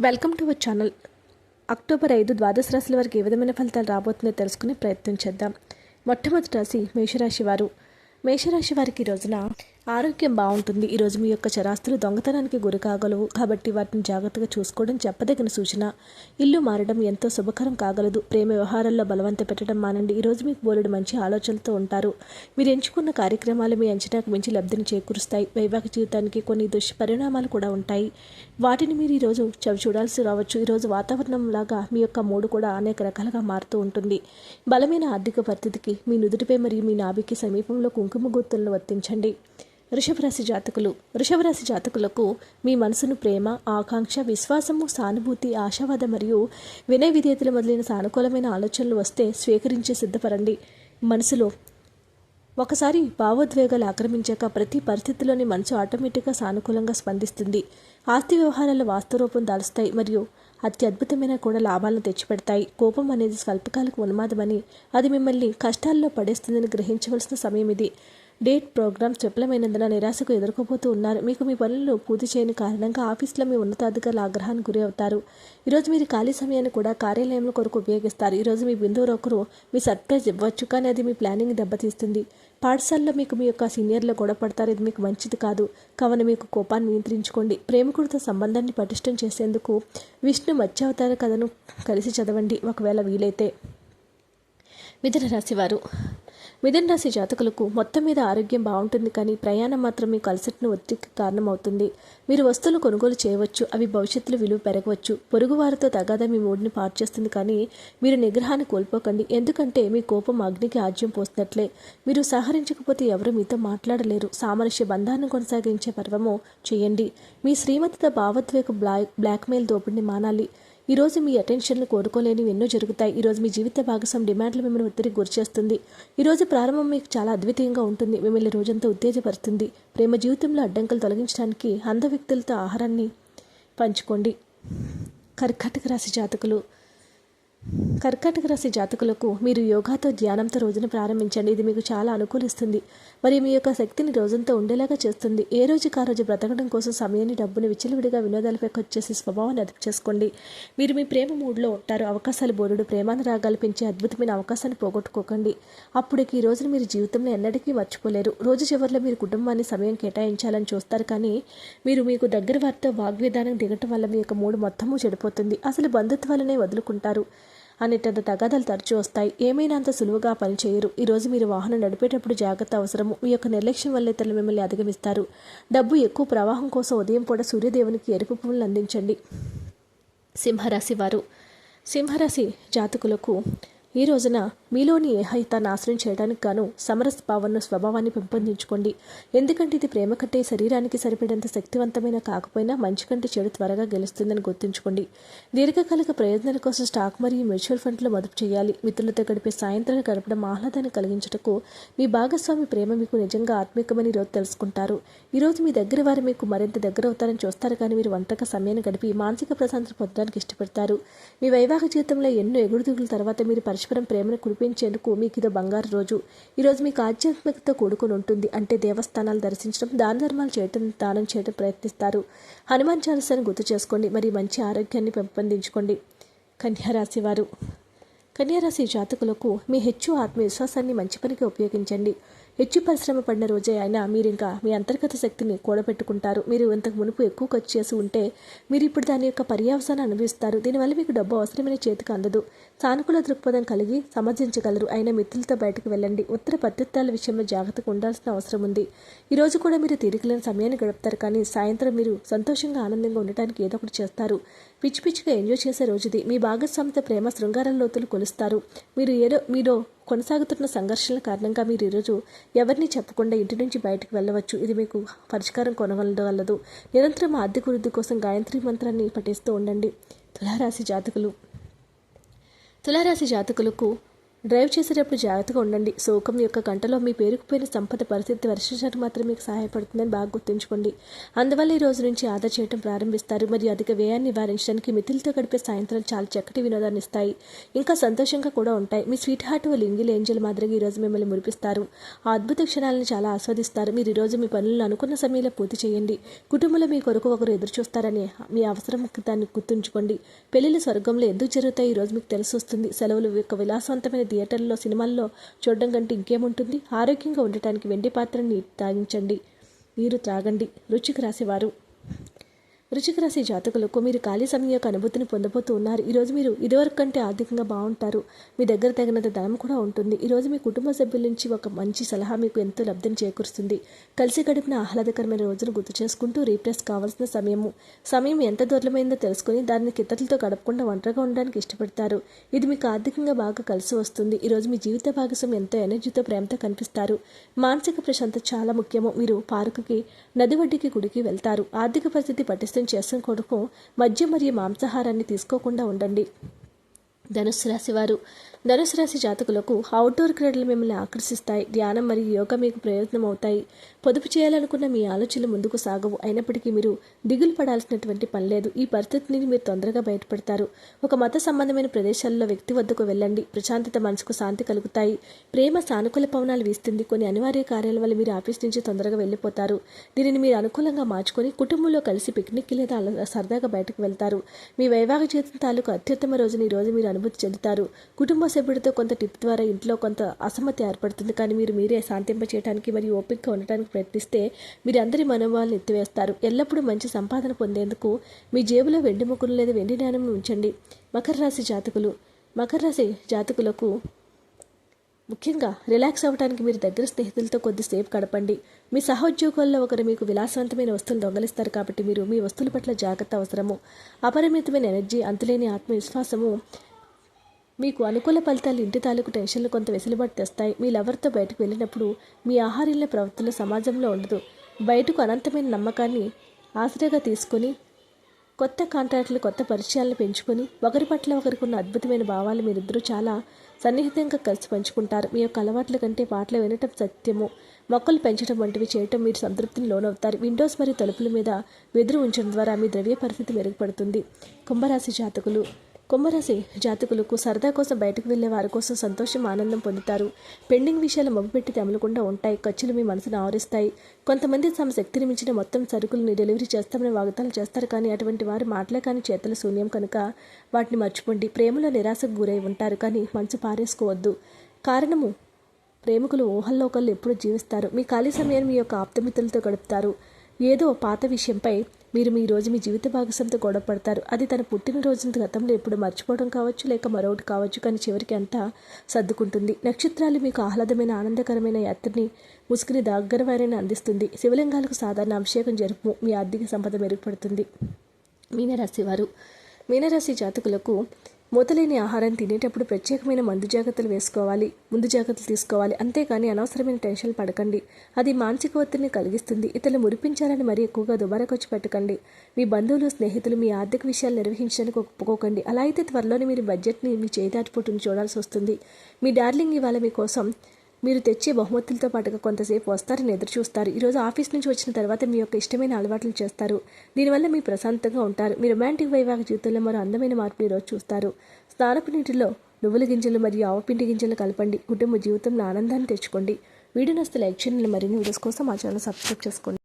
Welcome to our channel. October ఐదు ద్వాదశ రాశుల వారికి ఏ విధమైన ఫలితాలు రాబోతుందో తెలుసుకునే ప్రయత్నం చేద్దాం. మొట్టమొదటి రాశి మేషరాశి వారు. మేషరాశి వారికి ఈ రోజున ఆరోగ్యం బాగుంటుంది. ఈరోజు మీ యొక్క చరాస్తులు దొంగతనానికి గురికాగలవు కాబట్టి వాటిని జాగ్రత్తగా చూసుకోవడం చెప్పదగిన సూచన. ఇల్లు మారడం ఎంతో శుభకరం కాగలదు. ప్రేమ వ్యవహారాల్లో బలవంత పెట్టడం మానండి. ఈరోజు మీకు బోలెడు మంచి ఆలోచనలతో ఉంటారు. మీరు ఎంచుకున్న కార్యక్రమాలు మీ అంచనాకు మించి లబ్ధిని చేకూరుస్తాయి. వైవాహిక జీవితానికి కొన్ని దుష్పరిణామాలు కూడా ఉంటాయి. వాటిని మీరు ఈరోజు చవి చూడాల్సి రావచ్చు. ఈరోజు వాతావరణం లాగా మీ యొక్క మూడు కూడా అనేక రకాలుగా మారుతూ ఉంటుంది. బలమైన ఆర్థిక పరిస్థితికి మీ నుదుటిపై మరియు మీ నాభికి సమీపంలో కుంకుమ గుర్తులను వర్తించండి. వృషభరాశి జాతకులు. వృషభరాశి జాతకులకు మీ మనసును ప్రేమ ఆకాంక్ష విశ్వాసము సానుభూతి ఆశావాద మరియు వినయ విధేయతలు మొదలైన సానుకూలమైన ఆలోచనలు వస్తే స్వీకరించే సిద్ధపడండి. మనసులో ఒకసారి భావోద్వేగాలు ఆక్రమించాక ప్రతి పరిస్థితిలోని మనసు ఆటోమేటిక్గా సానుకూలంగా స్పందిస్తుంది. ఆస్తి వ్యవహారాలు వాస్తవరూపం దాలుస్తాయి మరియు అత్యద్భుతమైన కూడా లాభాలను తెచ్చిపెడతాయి. కోపం అనేది స్వల్పకాలకు ఉన్మాదమని అది మిమ్మల్ని కష్టాల్లో పడేస్తుందని గ్రహించవలసిన సమయం ఇది. డేట్ ప్రోగ్రామ్స్ విఫలమైనందున నిరాశకు ఎదుర్కోబోతూ ఉన్నారు. మీకు మీ పనులు పూర్తి చేయని కారణంగా ఆఫీస్లో మీ ఉన్నతాధికారుల ఆగ్రహానికి గురి అవుతారు. ఈరోజు మీరు ఖాళీ సమయాన్ని కూడా కార్యాలయంలో కొరకు ఉపయోగిస్తారు. ఈరోజు మీ బిందువులు ఒకరు మీ సర్ప్రైజ్ ఇవ్వచ్చు కానీ అది మీ ప్లానింగ్ దెబ్బతీస్తుంది. పాఠశాలలో మీకు మీ యొక్క సీనియర్లు గొడవపడతారు. ఇది మీకు మంచిది కాదు. కావున మీకు కోపాన్ని నియంత్రించుకోండి. ప్రేమికుడితో సంబంధాన్ని పటిష్టం చేసేందుకు విష్ణు మత్స్యావతార కథను కలిసి చదవండి. ఒకవేళ వీలైతే. మిథున రాశివారు మిథున రాశి జాతకులకు మొత్తం మీద ఆరోగ్యం బాగుంటుంది కానీ ప్రయాణం మాత్రం మీకు అలసటను ఒత్తిడికి కారణమవుతుంది. మీరు వస్తువులు కొనుగోలు చేయవచ్చు అవి భవిష్యత్తులో విలువ పెరగవచ్చు. పొరుగువారితో తగాదా మీ మూడిని పాటు చేస్తుంది కానీ మీరు నిగ్రహాన్ని కోల్పోకండి. ఎందుకంటే మీ కోపం అగ్నికి ఆజ్యం పోస్తున్నట్లే మీరు సహకరించకపోతే ఎవరు మీతో మాట్లాడలేరు. సామరస్య బంధాన్ని కొనసాగించే పర్వము చేయండి. మీ శ్రీమతితో భావోద్వేగ బ్లాక్ బ్లాక్మెయిల్ దోపిడిని మానాలి. ఈరోజు మీ అటెన్షన్లు కోరుకోలేనివి ఎన్నో జరుగుతాయి. ఈరోజు మీ జీవిత భాగస్వామి డిమాండ్లు మిమ్మల్ని ఒత్తిడికి గురిచేస్తుంది ఈరోజు ప్రారంభం మీకు చాలా అద్వితీయంగా ఉంటుంది. మిమ్మల్ని రోజంతా ఉత్తేజపరుస్తుంది. ప్రేమ జీవితంలో అడ్డంకులు తొలగించడానికి అంధ వ్యక్తులతో ఆహారాన్ని పంచుకోండి. కర్కాటక రాశి జాతకులు కర్కాటక రాశి జాతకులకు మీరు యోగాతో ధ్యానంతో రోజును ప్రారంభించండి. ఇది మీకు చాలా అనుకూలిస్తుంది. మరియు మీ యొక్క శక్తిని రోజంతా ఉండేలాగా చేస్తుంది. ఏ రోజుకి ఆ రోజు బ్రతకడం కోసం సమయాన్ని డబ్బుని విచ్చలవిడిగా వినోదాలపై వచ్చేసి స్వభావాన్ని అదుపు చేసుకోండి. మీరు మీ ప్రేమ మూడ్లో ఉంటారు. అవకాశాలు బోరుడు ప్రేమానురాగాలు పెంచే అద్భుతమైన అవకాశాన్ని పోగొట్టుకోకండి. అప్పుడుకి ఈ రోజున మీరు జీవితంలో ఎన్నటికీ మర్చిపోలేరు. రోజు చివరిలో మీరు కుటుంబాన్ని సమయం కేటాయించాలని చూస్తారు కానీ మీరు మీకు దగ్గర వారితో వాగ్వేదానం దిగటం వల్ల మీ యొక్క మూడు మొత్తము చెడిపోతుంది. అసలు బంధుత్వాలనే వదులుకుంటారు. అనేటంత తగాదాలు తరచూ వస్తాయి. ఏమైనా అంత సులువుగా పనిచేయరు. ఈరోజు మీరు వాహనం నడిపేటప్పుడు జాగ్రత్త అవసరము. మీ యొక్క నిర్లక్ష్యం వల్ల ఇతరులు మిమ్మల్ని అధిగమిస్తారు. డబ్బు ఎక్కువ ప్రవాహం కోసం ఉదయం పూట సూర్యదేవునికి ఎరుపు పువ్వులను అందించండి. సింహరాశి వారు. సింహరాశి జాతకులకు ఈ రోజున మీలోని ఏహైతాన్ని నాశనం చేయడానికి గాను సమరస్ భావన స్వభావాన్ని పెంపొందించుకోండి. ఎందుకంటే ఇది ప్రేమ కంటే శరీరానికి సరిపడేంత శక్తివంతమైన కాకపోయినా మంచి కంటే చెడు త్వరగా గెలుస్తుందని గుర్తుంచుకోండి. దీర్ఘకాలిక ప్రయోజనాల కోసం స్టాక్ మరియు మ్యూచువల్ ఫండ్లు మదుపు చేయాలి. మిత్రులతో గడిపే సాయంత్రాన్ని గడపడం ఆహ్లాదాన్ని కలిగించుటకు మీ భాగస్వామి ప్రేమ మీకు నిజంగా ఆత్మీకమని ఈరోజు తెలుసుకుంటారు. ఈరోజు మీ దగ్గర వారు మీకు మరింత దగ్గర అవుతారని చూస్తారు కానీ మీరు వంటక సమయాన్ని గడిపి మానసిక ప్రశాంతత పొందడానికి ఇష్టపడతారు. మీ వైవాహిక జీవితంలో ఎన్నో ఎగుడుదిగుల తర్వాత మీరు పరస్పరం ప్రేమను చూపించేందుకు మీకు ఇదో బంగారు రోజు. ఈరోజు మీకు ఆధ్యాత్మికత కూడుకుని ఉంటుంది. అంటే దేవస్థానాలు దర్శించడం దాన ధర్మాలు చేయటం దానం చేయటం ప్రయత్నిస్తారు. హనుమాన్ చాలీసాను గుర్తు చేసుకోండి. మరి మంచి ఆరోగ్యాన్ని పెంపొందించుకోండి. కన్యారాశి వారు. కన్యారాశి జాతకులకు మీ హెచ్చు ఆత్మవిశ్వాసాన్ని మంచి పనికి ఉపయోగించండి. హెచ్చు పరిశ్రమ పడిన రోజే అయినా మీరు ఇంకా మీ అంతర్గత శక్తిని కూడబెట్టుకుంటారు. మీరు ఇంతకు మునుపు ఎక్కువ ఖర్చు చేసి ఉంటే మీరు ఇప్పుడు దాని యొక్క పర్యావసాన్ని అనుభవిస్తారు. దీనివల్ల మీకు డబ్బు అవసరమైన చేతికి అందదు. సానుకూల దృక్పథం కలిగి సమర్థించగలరు. అయిన మిత్రులతో బయటకు వెళ్ళండి. ఉత్తర పద్ధతాల విషయంలో జాగ్రత్తగా ఉండాల్సిన అవసరం ఉంది. ఈ రోజు కూడా మీరు తీరికలేని సమయాన్ని గడుపుతారు. కానీ సాయంత్రం మీరు సంతోషంగా ఆనందంగా ఉండటానికి ఏదో ఒకటి చేస్తారు. పిచ్చి పిచ్చిగా ఎంజాయ్ చేసే రోజుది. మీ భాగస్వామితో ప్రేమ శృంగార లోతులు కొలుస్తారు. మీరు ఏదో మీలో కొనసాగుతున్న సంఘర్షణల కారణంగా మీరు ఈరోజు ఎవరిని చెప్పకుండా ఇంటి నుంచి బయటకు వెళ్ళవచ్చు. ఇది మీకు పరిష్కారం కొనగలదు నిరంతరం ఆర్థిక వృద్ధి కోసం గాయత్రి మంత్రాన్ని పఠిస్తూ ఉండండి. తులారాశి జాతకులు. తులారాశి జాతకులకు డ్రైవ్ చేసేటప్పుడు జాగ్రత్తగా ఉండండి. శోకం యొక్క గంటలో మీ పేరుకుపోయిన సంపద పరిస్థితి వర్షించడానికి మాత్రం మీకు సహాయపడుతుందని బాగా గుర్తుంచుకోండి. అందువల్ల ఈ రోజు నుంచి ఆదా చేయడం ప్రారంభిస్తారు. మరియు అధిక వ్యయాన్ని నివారించడానికి మితిలతో గడిపే సాయంత్రం చాలా చక్కటి వినోదాన్ని ఇస్తాయి. ఇంకా సంతోషంగా కూడా ఉంటాయి. మీ స్వీట్ హార్ట్ లింగిల్ ఏంజల్ మాదిరిగా ఈరోజు మిమ్మల్ని మురిపిస్తారు. ఆ అద్భుత క్షణాలను చాలా ఆస్వాదిస్తారు. మీరు ఈరోజు మీ పనులను అనుకున్న సమయంలో పూర్తి చేయండి. కుటుంబంలో మీ కొరకు ఒకరు ఎదురు చూస్తారని మీ అవసరం దాన్ని గుర్తుంచుకోండి. పెళ్ళిళ్ళు స్వర్గంలో ఎందుకు జరుగుతాయి? ఈరోజు మీకు తెలిసి వస్తుంది. సెలవులు యొక్క విలాసవంతమైన థియేటర్లో సినిమాల్లో చూడడం కంటే ఇంకేముంటుంది ఆరోగ్యంగా ఉండటానికి వెండి పాత్రని తాగించండి. నీరు త్రాగండి. రుచికి రాసేవారు. వృచ్చిక రాశి జాతకులకు మీరు ఖాళీ సమయం యొక్క అనుభూతిని పొందబోతూ ఉన్నారు. ఈరోజు మీరు ఇదివరకు కంటే ఆర్థికంగా బాగుంటారు. మీ దగ్గర తగినంత ధనం కూడా ఉంటుంది. ఈరోజు మీ కుటుంబ సభ్యుల నుంచి ఒక మంచి సలహా మీకు ఎంతో లబ్ధిని చేకూరుస్తుంది. కలిసి గడిపిన ఆహ్లాదకరమైన రోజును గుర్తు చేసుకుంటూ రీప్లేస్ కావాల్సిన సమయము. సమయం ఎంత దూరమైందో తెలుసుకుని దాన్ని ఇతరులతో గడపకుండా ఒంటరిగా ఉండడానికి ఇష్టపడతారు. ఇది మీకు ఆర్థికంగా బాగా కలిసి వస్తుంది. ఈరోజు మీ జీవిత భాగస్వామి ఎంతో ఎనర్జీతో ప్రేమతో కనిపిస్తారు. మానసిక ప్రశాంతత చాలా ముఖ్యము. మీరు పార్కుకి నది ఒడ్డుకి గుడికి వెళ్తారు. ఆర్థిక పరిస్థితి పటిష్ట ప్రయత్నం చేసిన కొడుకు మద్యం మరియు మాంసాహారాన్ని తీసుకోకుండా ఉండండి. ధనుసు రాశివారు ధనుసు రాశి జాతకులకు అవుట్డోర్ క్రీడలు మిమ్మల్ని ఆకర్షిస్తాయి. ధ్యానం మరియు యోగా మీకు ప్రయోజనం అవుతాయి పొదుపు చేయాలనుకున్న మీ ఆలోచనలు ముందుకు సాగవు. అయినప్పటికీ మీరు దిగులు పడాల్సినటువంటి పని లేదు. ఈ పరిస్థితిని మీరు తొందరగా బయటపడతారు. ఒక మత సంబంధమైన ప్రదేశాల్లో వ్యక్తి వద్దకు వెళ్ళండి. ప్రశాంతత మనసుకు శాంతి కలుగుతాయి. ప్రేమ సానుకూల పవనాలు వీస్తుంది. కొన్ని అనివార్య కార్యాల వల్ల మీరు ఆఫీస్ నుంచి తొందరగా వెళ్ళిపోతారు. దీనిని మీరు అనుకూలంగా మార్చుకొని కుటుంబంలో కలిసి పిక్నిక్ లేదా సరదాగా బయటకు వెళ్తారు. మీ వైవాహిక జీవితం తాలూకు అత్యుత్తమ రోజుని ఈ రోజు మీరు అనుభూతి చెందుతారు. కుటుంబ సభ్యుడితో కొంత టిప్ ద్వారా ఇంట్లో కొంత అసమ్మతి ఏర్పడుతుంది. కానీ మీరు మీరే శాంతింప చేయడానికి మరియు ఓపికగా ఉండటానికి ప్రయత్నిస్తే మీరు అందరి మనోభావాలను ఎత్తివేస్తారు. ఎల్లప్పుడూ మంచి సంపాదన పొందేందుకు మీ జేబులో వెండి ముక్కులు లేదా వెండి నాణ్యం ఉంచండి. మకర రాశి జాతకులు మకర రాశి జాతకులకు ముఖ్యంగా రిలాక్స్ అవ్వడానికి మీరు దగ్గర స్నేహితులతో కొద్దిసేపు గడపండి. మీ సహోద్యోగుల్లో ఒకరు మీకు విలాసవంతమైన వస్తువులు దొంగలిస్తారు కాబట్టి మీరు మీ వస్తువుల పట్ల జాగ్రత్త అవసరము. అపరిమితమైన ఎనర్జీ అంతులేని ఆత్మవిశ్వాసము మీకు అనుకూల ఫలితాలు ఇంటి తాలూకు టెన్షన్లు కొంత వెసులుబాటు తెస్తాయి. మీ లవర్తో బయటకు వెళ్ళినప్పుడు మీ ఆహార్యుల ప్రవర్తన సమాజంలో ఉండదు. బయటకు అనంతమైన నమ్మకాన్ని ఆశ్రయగా తీసుకొని కొత్త కాంట్రాక్టులు కొత్త పరిచయాలను పెంచుకొని ఒకరి పట్ల ఒకరికి ఉన్న అద్భుతమైన భావాలు మీరిద్దరూ చాలా సన్నిహితంగా కలిసి పంచుకుంటారు. మీ యొక్క అలవాట్ల కంటే పాటలు వినటం సత్యము. మొక్కలు పెంచడం వంటివి చేయటం మీరు సంతృప్తిని లోనవుతారు. విండోస్ మరియు తలుపుల మీద వెదురు ఉంచడం ద్వారా మీ ద్రవ్య పరిస్థితి మెరుగుపడుతుంది. కుంభరాశి జాతకులు కుంభరాశి జాతకులకు సరదా కోసం బయటకు వెళ్ళే వారి కోసం సంతోషం ఆనందం పొందుతారు. పెండింగ్ విషయాలు మొగ్గుపెట్టి తెమలకుండా ఉంటాయి. ఖర్చులు మీ మనసును ఆవరిస్తాయి. కొంతమంది తమ శక్తిని మించిన మొత్తం సరుకులను డెలివరీ చేస్తామని వాగ్దానం చేస్తారు కానీ అటువంటి వారు మాటలే కానీ చేతల శూన్యం కనుక వాటిని మర్చిపోండి. ప్రేమలో నిరాశకు గురై ఉంటారు కానీ మనసు పారేసుకోవద్దు. కారణము ప్రేమికులు ఊహల్లో ఒకళ్ళు ఎప్పుడు జీవిస్తారు. మీ ఖాళీ సమయాన్ని మీ యొక్క ఆప్తమిత్రులతో గడుపుతారు. ఏదో పాత విషయంపై మీరు మీ రోజు మీ జీవిత భాగస్వామితో గొడవ పడతారు. అది తన పుట్టినరోజున గతంలో ఎప్పుడు మర్చిపోవడం కావచ్చు లేక మరొకటి కావచ్చు కానీ చివరికి అంతా సర్దుకుంటుంది. నక్షత్రాలు మీకు ఆహ్లాదమైన ఆనందకరమైన యాత్రని ముసుగుని దగ్గరవారిని అందిస్తుంది. శివలింగాలకు సాధారణ అభిషేకం జరుపు మీ ఆర్థిక సంపద మెరుగుపడుతుంది. మీనరాశి వారు. మీనరాశి జాతకులకు మూతలేని ఆహారం తినేటప్పుడు ప్రత్యేకమైన మందు జాగ్రత్తలు వేసుకోవాలి ముందు జాగ్రత్తలు తీసుకోవాలి. అంతేకాని అనవసరమైన టెన్షన్ పడకండి. అది మానసిక ఒత్తిడిని కలిగిస్తుంది. ఇతరులు మురిపించాలని మరీ ఎక్కువగా దుబారా ఖర్చు పెట్టకండి. మీ బంధువులు స్నేహితులు మీ ఆర్థిక విషయాలు నిర్వహించడానికి ఒప్పుకోకండి. అలా అయితే త్వరలోనే మీరు బడ్జెట్ని మీ చేయి దాటిపోటుని చూడాల్సి వస్తుంది. మీ డార్లింగ్ ఇవాళ మీకోసం మీరు తెచ్చే బహుమతులతో పాటుగా కొంతసేపు వస్తారని ఎదురు చూస్తారు ఈరోజు ఆఫీస్ నుంచి వచ్చిన తర్వాత మీ యొక్క ఇష్టమైన అలవాట్లు చేస్తారు. దీనివల్ల మీ ప్రశాంతంగా ఉంటారు. మీ రొమాంటిక్ వైవాహిక జీవితంలో మరో అందమైన మార్పు ఈరోజు చూస్తారు. స్నానపు నీటిలో నువ్వుల గింజలు మరియు ఆవపిండి గింజలు కలపండి. కుటుంబ జీవితంలో ఆనందాన్ని తెచ్చుకోండి. వీడియో నస్తే లైక్ చేయండి. మరిన్ని వీడియోస్ కోసం మా ఛానల్ సబ్స్క్రైబ్ చేసుకోండి.